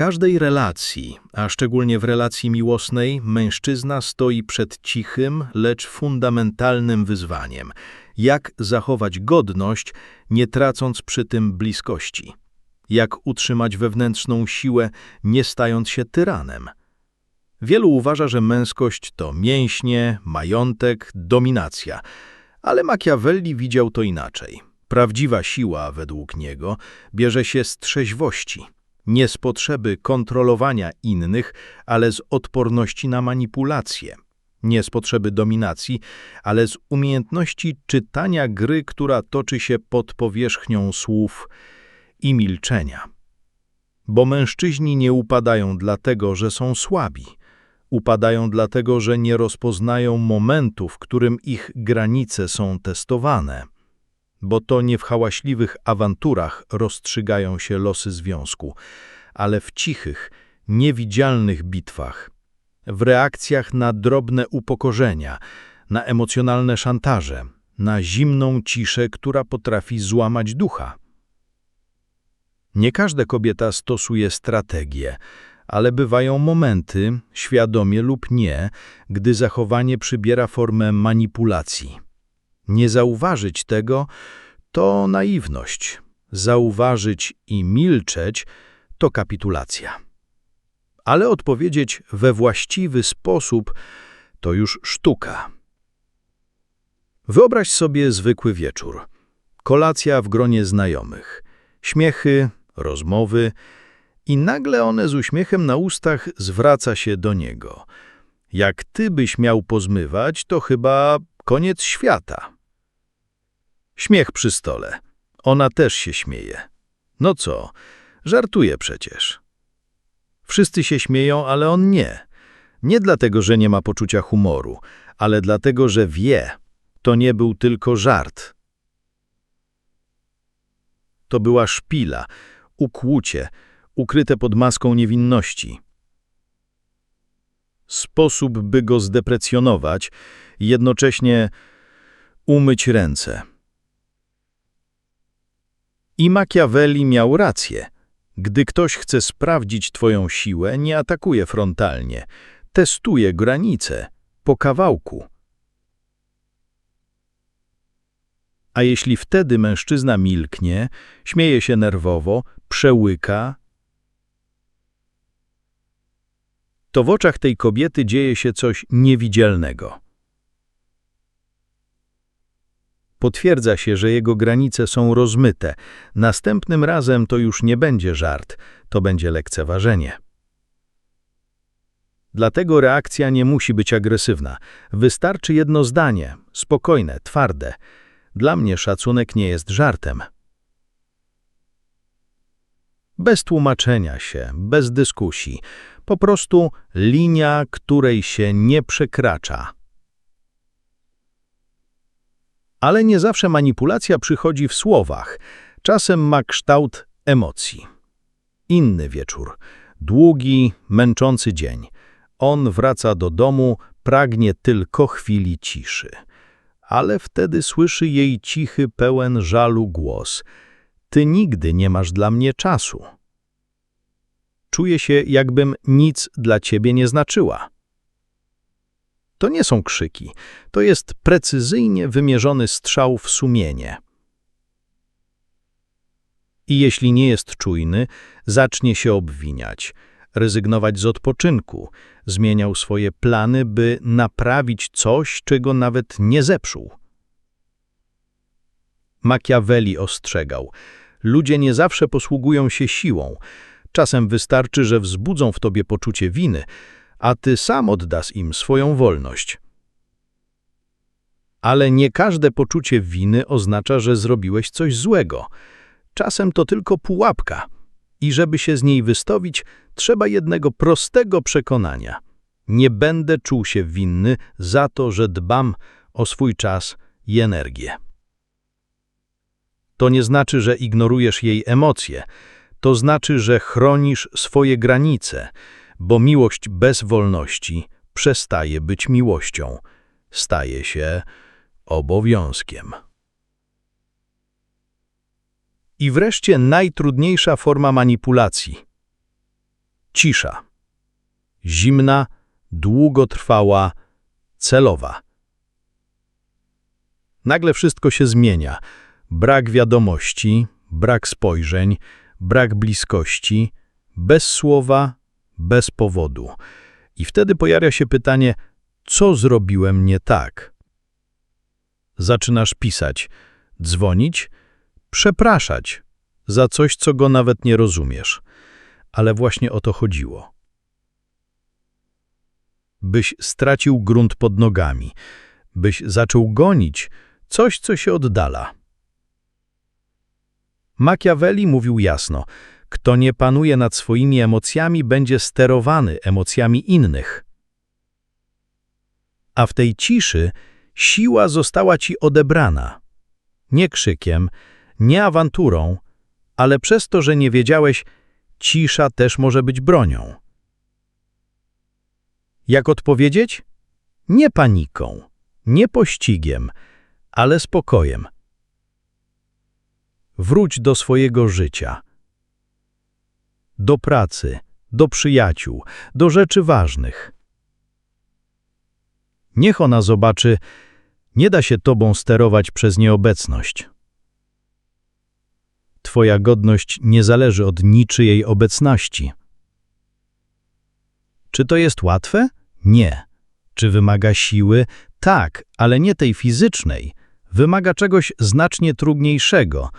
każdej relacji, a szczególnie w relacji miłosnej, mężczyzna stoi przed cichym, lecz fundamentalnym wyzwaniem. Jak zachować godność, nie tracąc przy tym bliskości? Jak utrzymać wewnętrzną siłę, nie stając się tyranem? Wielu uważa, że męskość to mięśnie, majątek, dominacja, ale Machiavelli widział to inaczej. Prawdziwa siła, według niego, bierze się z trzeźwości – nie z potrzeby kontrolowania innych, ale z odporności na manipulacje. Nie z potrzeby dominacji, ale z umiejętności czytania gry, która toczy się pod powierzchnią słów i milczenia. Bo mężczyźni nie upadają dlatego, że są słabi. Upadają dlatego, że nie rozpoznają momentu, w którym ich granice są testowane bo to nie w hałaśliwych awanturach rozstrzygają się losy związku, ale w cichych, niewidzialnych bitwach, w reakcjach na drobne upokorzenia, na emocjonalne szantaże, na zimną ciszę, która potrafi złamać ducha. Nie każda kobieta stosuje strategię, ale bywają momenty, świadomie lub nie, gdy zachowanie przybiera formę manipulacji. Nie zauważyć tego to naiwność. Zauważyć i milczeć to kapitulacja. Ale odpowiedzieć we właściwy sposób to już sztuka. Wyobraź sobie zwykły wieczór. Kolacja w gronie znajomych. Śmiechy, rozmowy i nagle one z uśmiechem na ustach zwraca się do niego. Jak ty byś miał pozmywać, to chyba koniec świata. Śmiech przy stole. Ona też się śmieje. No co, żartuje przecież. Wszyscy się śmieją, ale on nie. Nie dlatego, że nie ma poczucia humoru, ale dlatego, że wie, to nie był tylko żart. To była szpila, ukłucie, ukryte pod maską niewinności. Sposób, by go zdeprecjonować, jednocześnie umyć ręce. I Machiavelli miał rację. Gdy ktoś chce sprawdzić twoją siłę, nie atakuje frontalnie. Testuje granice, po kawałku. A jeśli wtedy mężczyzna milknie, śmieje się nerwowo, przełyka, to w oczach tej kobiety dzieje się coś niewidzialnego. Potwierdza się, że jego granice są rozmyte. Następnym razem to już nie będzie żart, to będzie lekceważenie. Dlatego reakcja nie musi być agresywna. Wystarczy jedno zdanie, spokojne, twarde. Dla mnie szacunek nie jest żartem. Bez tłumaczenia się, bez dyskusji, po prostu linia, której się nie przekracza. Ale nie zawsze manipulacja przychodzi w słowach. Czasem ma kształt emocji. Inny wieczór. Długi, męczący dzień. On wraca do domu, pragnie tylko chwili ciszy. Ale wtedy słyszy jej cichy, pełen żalu głos. Ty nigdy nie masz dla mnie czasu. Czuję się, jakbym nic dla ciebie nie znaczyła. To nie są krzyki, to jest precyzyjnie wymierzony strzał w sumienie. I jeśli nie jest czujny, zacznie się obwiniać, rezygnować z odpoczynku, zmieniał swoje plany, by naprawić coś, czego nawet nie zepsuł. Machiavelli ostrzegał, ludzie nie zawsze posługują się siłą, czasem wystarczy, że wzbudzą w tobie poczucie winy, a ty sam oddasz im swoją wolność. Ale nie każde poczucie winy oznacza, że zrobiłeś coś złego. Czasem to tylko pułapka. I żeby się z niej wystowić, trzeba jednego prostego przekonania. Nie będę czuł się winny za to, że dbam o swój czas i energię. To nie znaczy, że ignorujesz jej emocje. To znaczy, że chronisz swoje granice, bo miłość bez wolności przestaje być miłością, staje się obowiązkiem. I wreszcie najtrudniejsza forma manipulacji. Cisza. Zimna, długotrwała, celowa. Nagle wszystko się zmienia. Brak wiadomości, brak spojrzeń, brak bliskości, bez słowa, bez powodu. I wtedy pojawia się pytanie, co zrobiłem nie tak? Zaczynasz pisać, dzwonić, przepraszać za coś, co go nawet nie rozumiesz. Ale właśnie o to chodziło. Byś stracił grunt pod nogami, byś zaczął gonić coś, co się oddala. Machiavelli mówił jasno, kto nie panuje nad swoimi emocjami, będzie sterowany emocjami innych. A w tej ciszy siła została ci odebrana. Nie krzykiem, nie awanturą, ale przez to, że nie wiedziałeś, cisza też może być bronią. Jak odpowiedzieć? Nie paniką, nie pościgiem, ale spokojem. Wróć do swojego życia. Do pracy, do przyjaciół, do rzeczy ważnych. Niech ona zobaczy, nie da się tobą sterować przez nieobecność. Twoja godność nie zależy od niczyjej obecności. Czy to jest łatwe? Nie. Czy wymaga siły? Tak, ale nie tej fizycznej. Wymaga czegoś znacznie trudniejszego,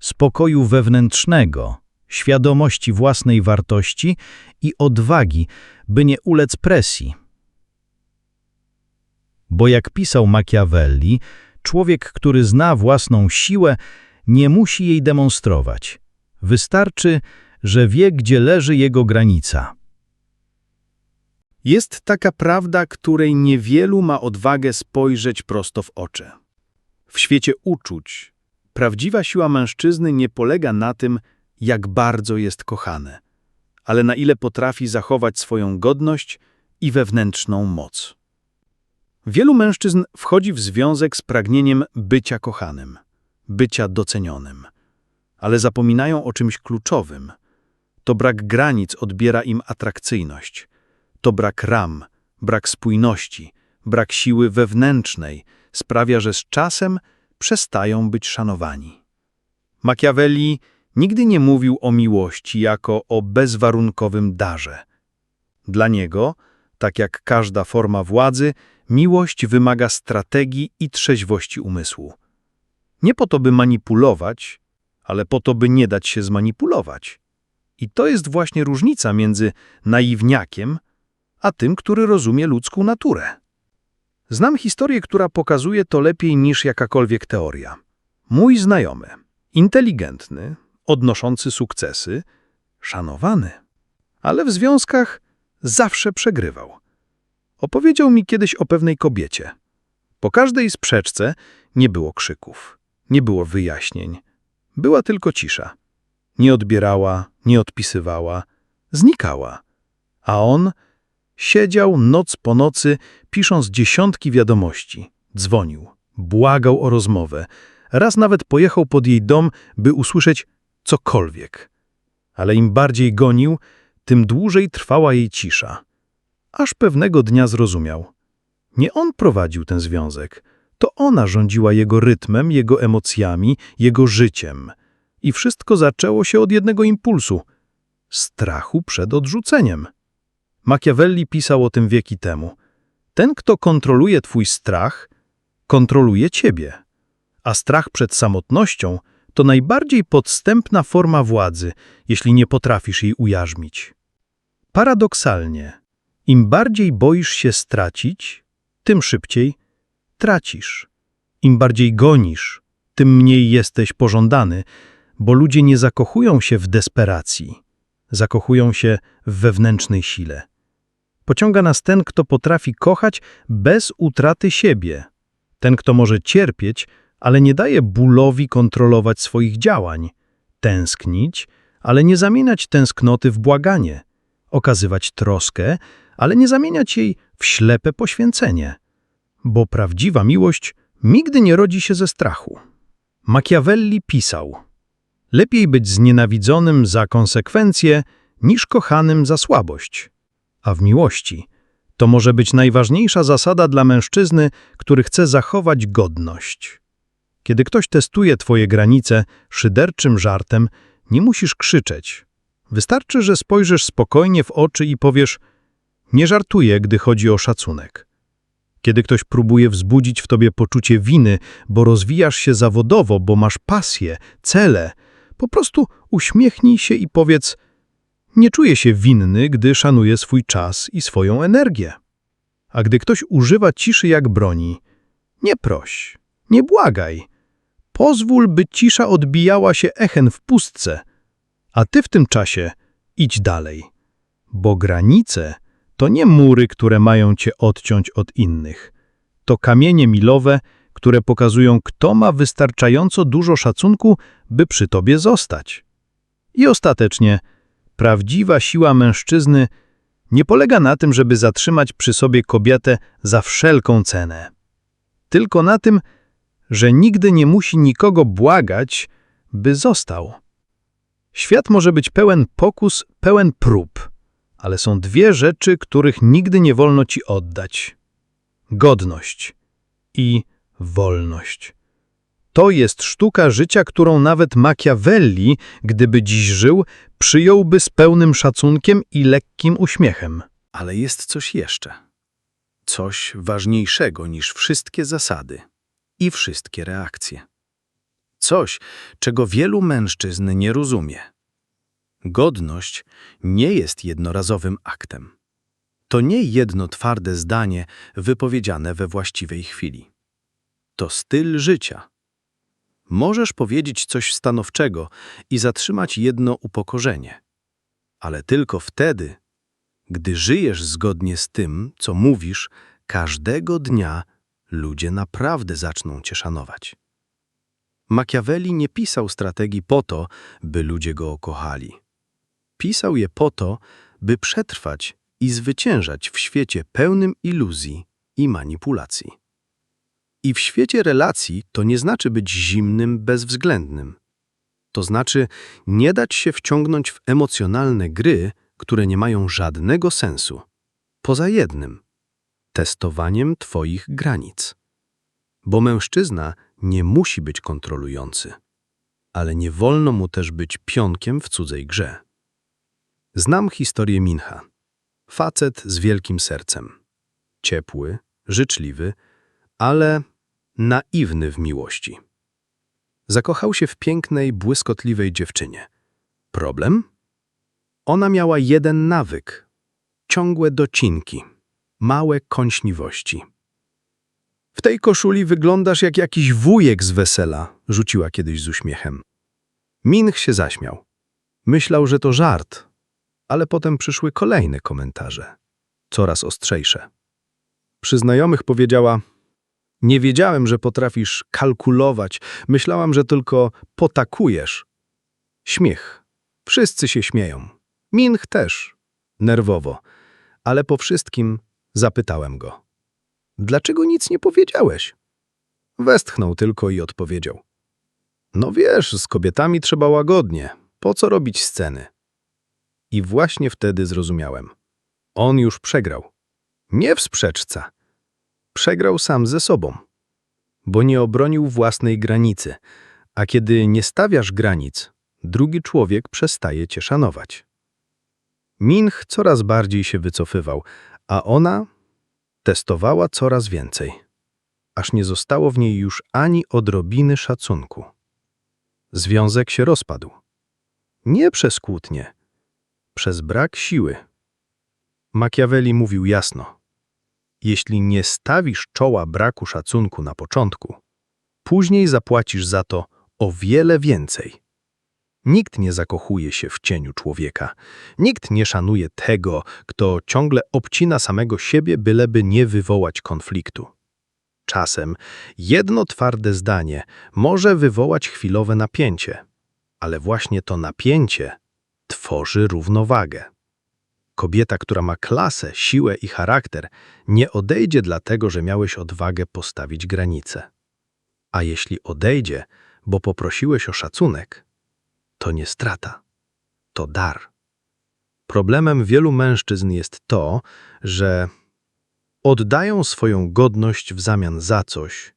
spokoju wewnętrznego, świadomości własnej wartości i odwagi, by nie ulec presji. Bo jak pisał Machiavelli, człowiek, który zna własną siłę, nie musi jej demonstrować. Wystarczy, że wie, gdzie leży jego granica. Jest taka prawda, której niewielu ma odwagę spojrzeć prosto w oczy. W świecie uczuć prawdziwa siła mężczyzny nie polega na tym, jak bardzo jest kochany, ale na ile potrafi zachować swoją godność i wewnętrzną moc. Wielu mężczyzn wchodzi w związek z pragnieniem bycia kochanym, bycia docenionym, ale zapominają o czymś kluczowym. To brak granic odbiera im atrakcyjność. To brak ram, brak spójności, brak siły wewnętrznej sprawia, że z czasem przestają być szanowani. Machiavelli nigdy nie mówił o miłości jako o bezwarunkowym darze. Dla niego, tak jak każda forma władzy, miłość wymaga strategii i trzeźwości umysłu. Nie po to, by manipulować, ale po to, by nie dać się zmanipulować. I to jest właśnie różnica między naiwniakiem a tym, który rozumie ludzką naturę. Znam historię, która pokazuje to lepiej niż jakakolwiek teoria. Mój znajomy, inteligentny, odnoszący sukcesy, szanowany, ale w związkach zawsze przegrywał. Opowiedział mi kiedyś o pewnej kobiecie. Po każdej sprzeczce nie było krzyków, nie było wyjaśnień, była tylko cisza. Nie odbierała, nie odpisywała, znikała, a on Siedział noc po nocy, pisząc dziesiątki wiadomości. Dzwonił, błagał o rozmowę. Raz nawet pojechał pod jej dom, by usłyszeć cokolwiek. Ale im bardziej gonił, tym dłużej trwała jej cisza. Aż pewnego dnia zrozumiał. Nie on prowadził ten związek. To ona rządziła jego rytmem, jego emocjami, jego życiem. I wszystko zaczęło się od jednego impulsu – strachu przed odrzuceniem. Machiavelli pisał o tym wieki temu. Ten, kto kontroluje twój strach, kontroluje ciebie. A strach przed samotnością to najbardziej podstępna forma władzy, jeśli nie potrafisz jej ujarzmić. Paradoksalnie, im bardziej boisz się stracić, tym szybciej tracisz. Im bardziej gonisz, tym mniej jesteś pożądany, bo ludzie nie zakochują się w desperacji, zakochują się w wewnętrznej sile. Pociąga nas ten, kto potrafi kochać bez utraty siebie. Ten, kto może cierpieć, ale nie daje bólowi kontrolować swoich działań. Tęsknić, ale nie zamieniać tęsknoty w błaganie. Okazywać troskę, ale nie zamieniać jej w ślepe poświęcenie. Bo prawdziwa miłość nigdy nie rodzi się ze strachu. Machiavelli pisał Lepiej być znienawidzonym za konsekwencje, niż kochanym za słabość. A w miłości to może być najważniejsza zasada dla mężczyzny, który chce zachować godność. Kiedy ktoś testuje twoje granice szyderczym żartem, nie musisz krzyczeć. Wystarczy, że spojrzysz spokojnie w oczy i powiesz nie żartuję, gdy chodzi o szacunek. Kiedy ktoś próbuje wzbudzić w tobie poczucie winy, bo rozwijasz się zawodowo, bo masz pasję, cele, po prostu uśmiechnij się i powiedz nie czuję się winny, gdy szanuję swój czas i swoją energię. A gdy ktoś używa ciszy jak broni, nie proś, nie błagaj. Pozwól, by cisza odbijała się echem w pustce, a ty w tym czasie idź dalej. Bo granice to nie mury, które mają cię odciąć od innych. To kamienie milowe, które pokazują, kto ma wystarczająco dużo szacunku, by przy tobie zostać. I ostatecznie, prawdziwa siła mężczyzny nie polega na tym, żeby zatrzymać przy sobie kobietę za wszelką cenę. Tylko na tym, że nigdy nie musi nikogo błagać, by został. Świat może być pełen pokus, pełen prób, ale są dwie rzeczy, których nigdy nie wolno ci oddać. Godność i wolność. To jest sztuka życia, którą nawet Machiavelli, gdyby dziś żył, przyjąłby z pełnym szacunkiem i lekkim uśmiechem. Ale jest coś jeszcze. Coś ważniejszego niż wszystkie zasady i wszystkie reakcje. Coś, czego wielu mężczyzn nie rozumie. Godność nie jest jednorazowym aktem. To nie jedno twarde zdanie wypowiedziane we właściwej chwili. To styl życia. Możesz powiedzieć coś stanowczego i zatrzymać jedno upokorzenie, ale tylko wtedy, gdy żyjesz zgodnie z tym, co mówisz, każdego dnia ludzie naprawdę zaczną cię szanować. Machiavelli nie pisał strategii po to, by ludzie go okochali. Pisał je po to, by przetrwać i zwyciężać w świecie pełnym iluzji i manipulacji. I w świecie relacji to nie znaczy być zimnym, bezwzględnym. To znaczy nie dać się wciągnąć w emocjonalne gry, które nie mają żadnego sensu. Poza jednym testowaniem Twoich granic. Bo mężczyzna nie musi być kontrolujący, ale nie wolno mu też być pionkiem w cudzej grze. Znam historię Mincha. Facet z wielkim sercem. Ciepły, życzliwy, ale naiwny w miłości. Zakochał się w pięknej, błyskotliwej dziewczynie. Problem? Ona miała jeden nawyk. Ciągłe docinki, małe kąśliwości. W tej koszuli wyglądasz jak jakiś wujek z wesela, rzuciła kiedyś z uśmiechem. Minch się zaśmiał. Myślał, że to żart, ale potem przyszły kolejne komentarze, coraz ostrzejsze. Przy znajomych powiedziała: Nie wiedziałem, że potrafisz kalkulować, myślałam, że tylko potakujesz. Śmiech. Wszyscy się śmieją. Minch też. Nerwowo. Ale po wszystkim zapytałem go: Dlaczego nic nie powiedziałeś? Westchnął tylko i odpowiedział: No wiesz, z kobietami trzeba łagodnie. Po co robić sceny? I właśnie wtedy zrozumiałem. On już przegrał. Nie w sprzeczce. Przegrał sam ze sobą. Bo nie obronił własnej granicy, a kiedy nie stawiasz granic, drugi człowiek przestaje cię szanować. Minch coraz bardziej się wycofywał, a ona testowała coraz więcej, aż nie zostało w niej już ani odrobiny szacunku. Związek się rozpadł. Nie przez kłótnie, przez brak siły. Machiavelli mówił jasno: Jeśli nie stawisz czoła braku szacunku na początku, później zapłacisz za to o wiele więcej. Nikt nie zakochuje się w cieniu człowieka. Nikt nie szanuje tego, kto ciągle obcina samego siebie, byleby nie wywołać konfliktu. Czasem jedno twarde zdanie może wywołać chwilowe napięcie, ale właśnie to napięcie tworzy równowagę. Kobieta, która ma klasę, siłę i charakter, nie odejdzie dlatego, że miałeś odwagę postawić granice. A jeśli odejdzie, bo poprosiłeś o szacunek, to nie strata, to dar. Problemem wielu mężczyzn jest to, że oddają swoją godność w zamian za coś,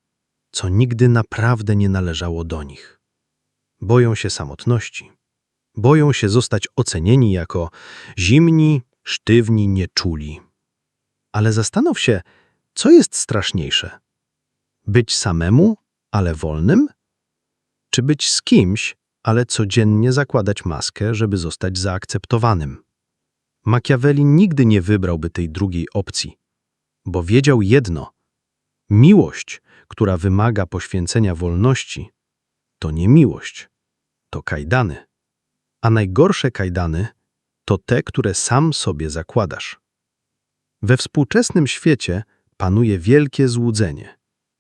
co nigdy naprawdę nie należało do nich. Boją się samotności. Boją się zostać ocenieni jako zimni, sztywni, nieczuli. Ale zastanów się, co jest straszniejsze? Być samemu, ale wolnym? Czy być z kimś, ale codziennie zakładać maskę, żeby zostać zaakceptowanym? Machiavelli nigdy nie wybrałby tej drugiej opcji, bo wiedział jedno: miłość, która wymaga poświęcenia wolności, to nie miłość, to kajdany. A najgorsze kajdany to te, które sam sobie zakładasz. We współczesnym świecie panuje wielkie złudzenie,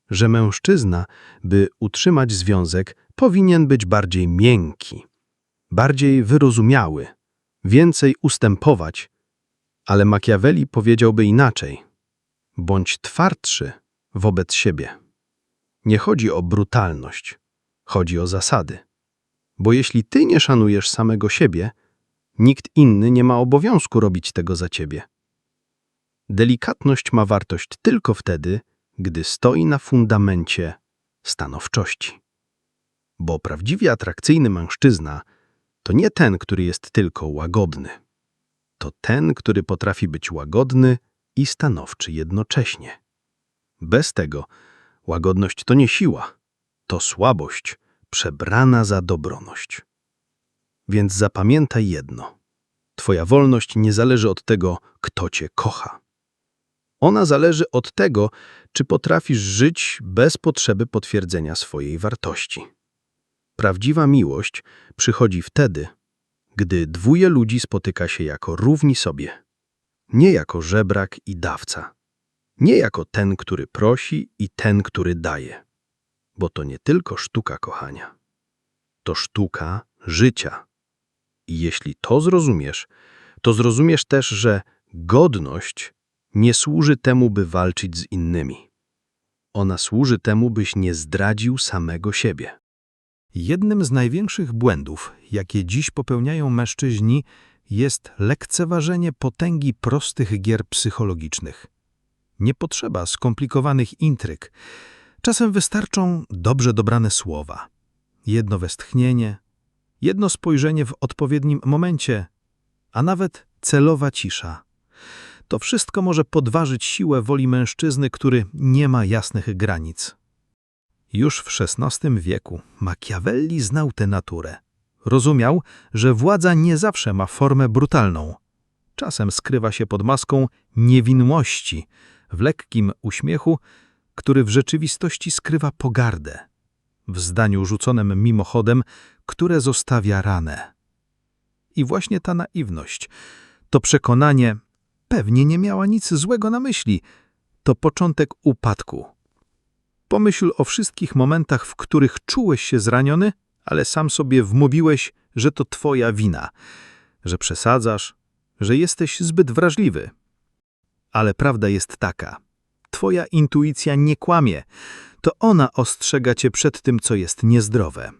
że mężczyzna, by utrzymać związek, powinien być bardziej miękki, bardziej wyrozumiały, więcej ustępować, ale Machiavelli powiedziałby inaczej: bądź twardszy wobec siebie. Nie chodzi o brutalność, chodzi o zasady. Bo jeśli ty nie szanujesz samego siebie, nikt inny nie ma obowiązku robić tego za ciebie. Delikatność ma wartość tylko wtedy, gdy stoi na fundamencie stanowczości. Bo prawdziwie atrakcyjny mężczyzna to nie ten, który jest tylko łagodny. To ten, który potrafi być łagodny i stanowczy jednocześnie. Bez tego łagodność to nie siła, to słabość przebrana za dobroność. Więc zapamiętaj jedno. Twoja wolność nie zależy od tego, kto cię kocha. Ona zależy od tego, czy potrafisz żyć bez potrzeby potwierdzenia swojej wartości. Prawdziwa miłość przychodzi wtedy, gdy dwóje ludzi spotyka się jako równi sobie, nie jako żebrak i dawca, nie jako ten, który prosi i ten, który daje, bo to nie tylko sztuka kochania, to sztuka życia. I jeśli to zrozumiesz, to zrozumiesz też, że godność nie służy temu, by walczyć z innymi. Ona służy temu, byś nie zdradził samego siebie. Jednym z największych błędów, jakie dziś popełniają mężczyźni, jest lekceważenie potęgi prostych gier psychologicznych. Nie potrzeba skomplikowanych intryg. Czasem wystarczą dobrze dobrane słowa. Jedno westchnienie, jedno spojrzenie w odpowiednim momencie, a nawet celowa cisza. To wszystko może podważyć siłę woli mężczyzny, który nie ma jasnych granic. Już w XVI wieku Machiavelli znał tę naturę. Rozumiał, że władza nie zawsze ma formę brutalną. Czasem skrywa się pod maską niewinności, w lekkim uśmiechu, który w rzeczywistości skrywa pogardę, w zdaniu rzuconym mimochodem, które zostawia ranę. I właśnie ta naiwność, to przekonanie, pewnie nie miała nic złego na myśli, to początek upadku. Pomyśl o wszystkich momentach, w których czułeś się zraniony, ale sam sobie wmówiłeś, że to twoja wina, że przesadzasz, że jesteś zbyt wrażliwy. Ale prawda jest taka. Twoja intuicja nie kłamie. To ona ostrzega cię przed tym, co jest niezdrowe.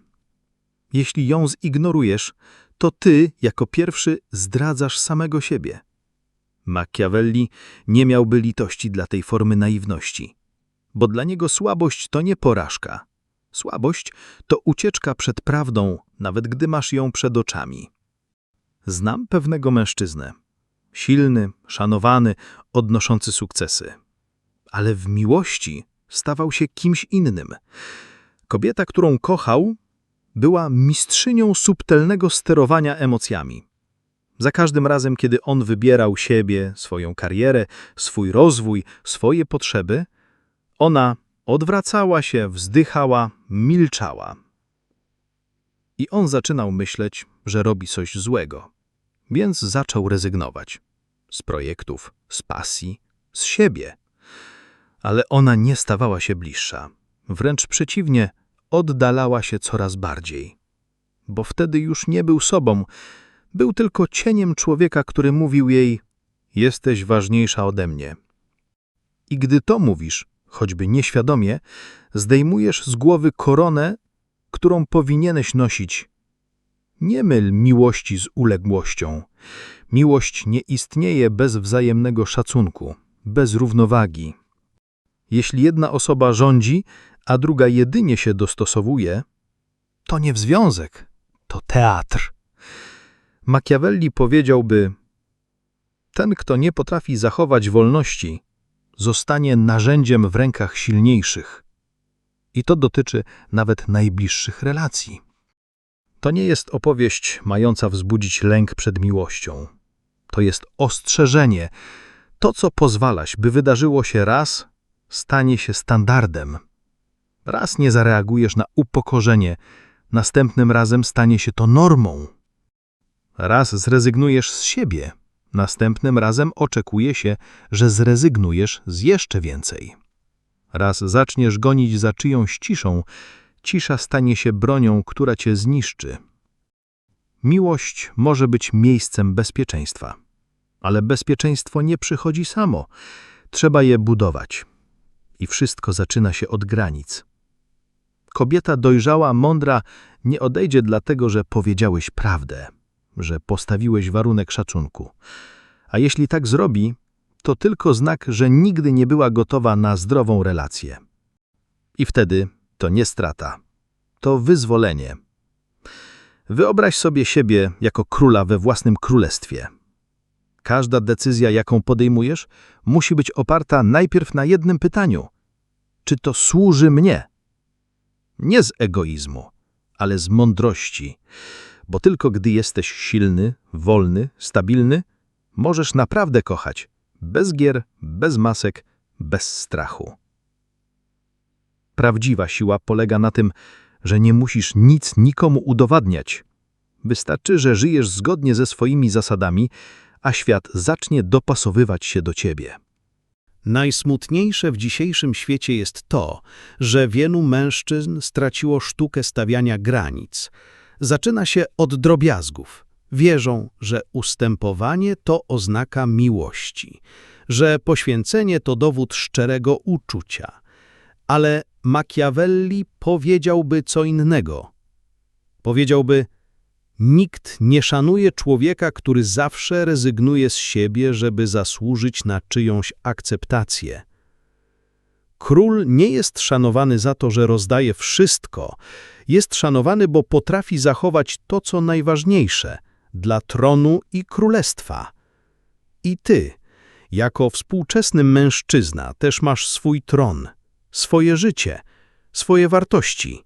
Jeśli ją zignorujesz, to ty jako pierwszy zdradzasz samego siebie. Machiavelli nie miałby litości dla tej formy naiwności, bo dla niego słabość to nie porażka. Słabość to ucieczka przed prawdą, nawet gdy masz ją przed oczami. Znam pewnego mężczyznę. Silny, szanowany, odnoszący sukcesy. Ale w miłości stawał się kimś innym. Kobieta, którą kochał, była mistrzynią subtelnego sterowania emocjami. Za każdym razem, kiedy on wybierał siebie, swoją karierę, swój rozwój, swoje potrzeby, ona odwracała się, wzdychała, milczała. I on zaczynał myśleć, że robi coś złego, więc zaczął rezygnować z projektów, z pasji, z siebie. Ale ona nie stawała się bliższa. Wręcz przeciwnie, oddalała się coraz bardziej. Bo wtedy już nie był sobą, był tylko cieniem człowieka, który mówił jej: Jesteś ważniejsza ode mnie. I gdy to mówisz, choćby Nie myl miłości z uległością. Miłość nie istnieje bez wzajemnego szacunku, bez równowagi. Jeśli jedna osoba rządzi, a druga jedynie się dostosowuje, to nie związek, to teatr. Machiavelli powiedziałby: Ten, kto nie potrafi zachować wolności, zostanie narzędziem w rękach silniejszych. I to dotyczy nawet najbliższych relacji. To nie jest opowieść mająca wzbudzić lęk przed miłością. To jest ostrzeżenie. To, co pozwalaś, by wydarzyło się raz, stanie się standardem. Raz nie zareagujesz na upokorzenie, następnym razem stanie się to normą. Raz zrezygnujesz z siebie, następnym razem oczekuje się, że zrezygnujesz z jeszcze więcej. Raz zaczniesz gonić za czyjąś ciszą, cisza stanie się bronią, która cię zniszczy. Miłość może być miejscem bezpieczeństwa, ale bezpieczeństwo nie przychodzi samo. Trzeba je budować. I wszystko zaczyna się od granic. Kobieta dojrzała, mądra nie odejdzie dlatego, że powiedziałeś prawdę, że postawiłeś warunek szacunku. A jeśli tak zrobi, to tylko znak, że nigdy nie była gotowa na zdrową relację. I wtedy to nie strata, to wyzwolenie. Wyobraź sobie siebie jako króla we własnym królestwie. Każda decyzja, jaką podejmujesz, musi być oparta najpierw na jednym pytaniu: czy to służy mnie? Nie z egoizmu, ale z mądrości, bo tylko gdy jesteś silny, wolny, stabilny, możesz naprawdę kochać, bez gier, bez masek, bez strachu. Prawdziwa siła polega na tym, że nie musisz nic nikomu udowadniać. Wystarczy, że żyjesz zgodnie ze swoimi zasadami, a świat zacznie dopasowywać się do ciebie. Najsmutniejsze w dzisiejszym świecie jest to, że wielu mężczyzn straciło sztukę stawiania granic. Zaczyna się od drobiazgów. Wierzą, że ustępowanie to oznaka miłości, że poświęcenie to dowód szczerego uczucia. Ale Machiavelli powiedziałby co innego. Powiedziałby, nikt nie szanuje człowieka, który zawsze rezygnuje z siebie, żeby zasłużyć na czyjąś akceptację. Król nie jest szanowany za to, że rozdaje wszystko. Jest szanowany, bo potrafi zachować to, co najważniejsze dla tronu i królestwa. I ty, jako współczesny mężczyzna, też masz swój tron, swoje życie, swoje wartości.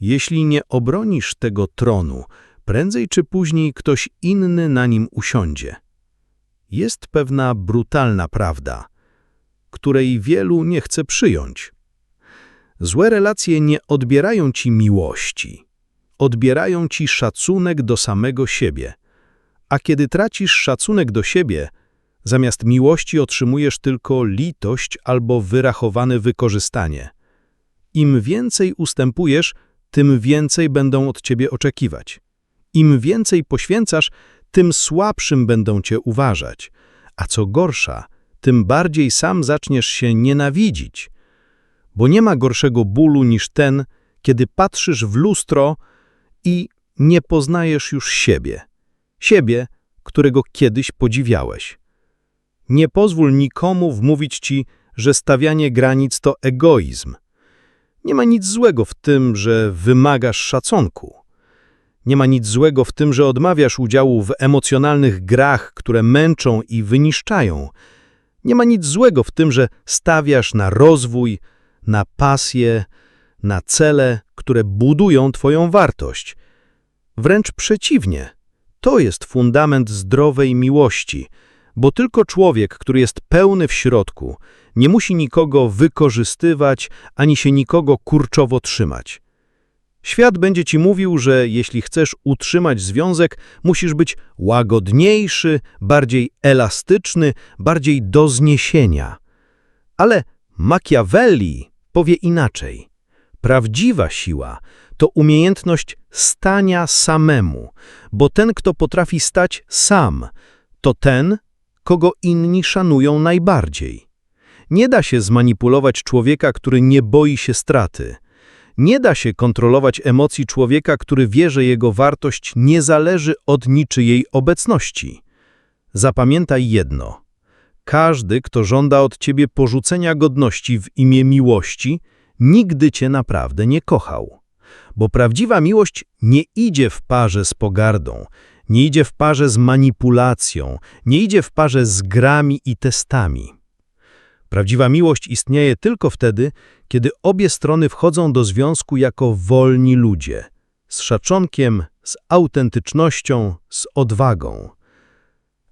Jeśli nie obronisz tego tronu, prędzej czy później ktoś inny na nim usiądzie. Jest pewna brutalna prawda, której wielu nie chce przyjąć. Złe relacje nie odbierają ci miłości, odbierają ci szacunek do samego siebie. A kiedy tracisz szacunek do siebie, zamiast miłości otrzymujesz tylko litość albo wyrachowane wykorzystanie. Im więcej ustępujesz, tym więcej będą od ciebie oczekiwać. Im więcej poświęcasz, tym słabszym będą cię uważać. A co gorsza, tym bardziej sam zaczniesz się nienawidzić. Bo nie ma gorszego bólu niż ten, kiedy patrzysz w lustro i nie poznajesz już siebie. Siebie, którego kiedyś podziwiałeś. Nie pozwól nikomu wmówić ci, że stawianie granic to egoizm. Nie ma nic złego w tym, że wymagasz szacunku. Nie ma nic złego w tym, że odmawiasz udziału w emocjonalnych grach, które męczą i wyniszczają. Nie ma nic złego w tym, że stawiasz na rozwój, na pasję, na cele, które budują twoją wartość. Wręcz przeciwnie, to jest fundament zdrowej miłości, bo tylko człowiek, który jest pełny w środku, nie musi nikogo wykorzystywać ani się nikogo kurczowo trzymać. Świat będzie ci mówił, że jeśli chcesz utrzymać związek, musisz być łagodniejszy, bardziej elastyczny, bardziej do zniesienia. Ale Machiavelli powie inaczej. Prawdziwa siła to umiejętność stania samemu, bo ten, kto potrafi stać sam, to ten, kogo inni szanują najbardziej. Nie da się zmanipulować człowieka, który nie boi się straty. Nie da się kontrolować emocji człowieka, który wie, że jego wartość nie zależy od niczyjej obecności. Zapamiętaj jedno. Każdy, kto żąda od ciebie porzucenia godności w imię miłości, nigdy cię naprawdę nie kochał. Bo prawdziwa miłość nie idzie w parze z pogardą, nie idzie w parze z manipulacją, nie idzie w parze z grami i testami. Prawdziwa miłość istnieje tylko wtedy, kiedy obie strony wchodzą do związku jako wolni ludzie, z szacunkiem, z autentycznością, z odwagą.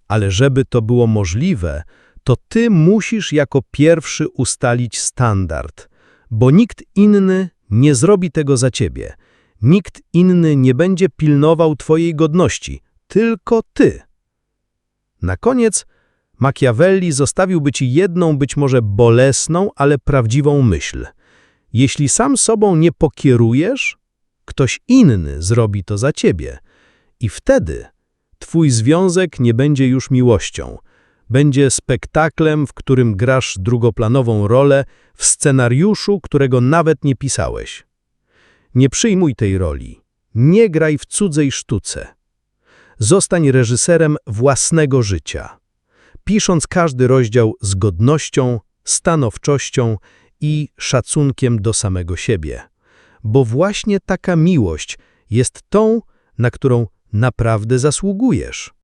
Ale żeby to było możliwe, to ty musisz jako pierwszy ustalić standard, bo nikt inny nie zrobi tego za ciebie. Nikt inny nie będzie pilnował twojej godności, tylko ty. Na koniec Machiavelli zostawiłby ci jedną, być może bolesną, ale prawdziwą myśl. Jeśli sam sobą nie pokierujesz, ktoś inny zrobi to za ciebie. I wtedy twój związek nie będzie już miłością. Będzie spektaklem, w którym grasz drugoplanową rolę w scenariuszu, którego nawet nie pisałeś. Nie przyjmuj tej roli. Nie graj w cudzej sztuce. Zostań reżyserem własnego życia pisząc każdy rozdział z godnością, stanowczością i szacunkiem do samego siebie. Bo właśnie taka miłość jest tą, na którą naprawdę zasługujesz.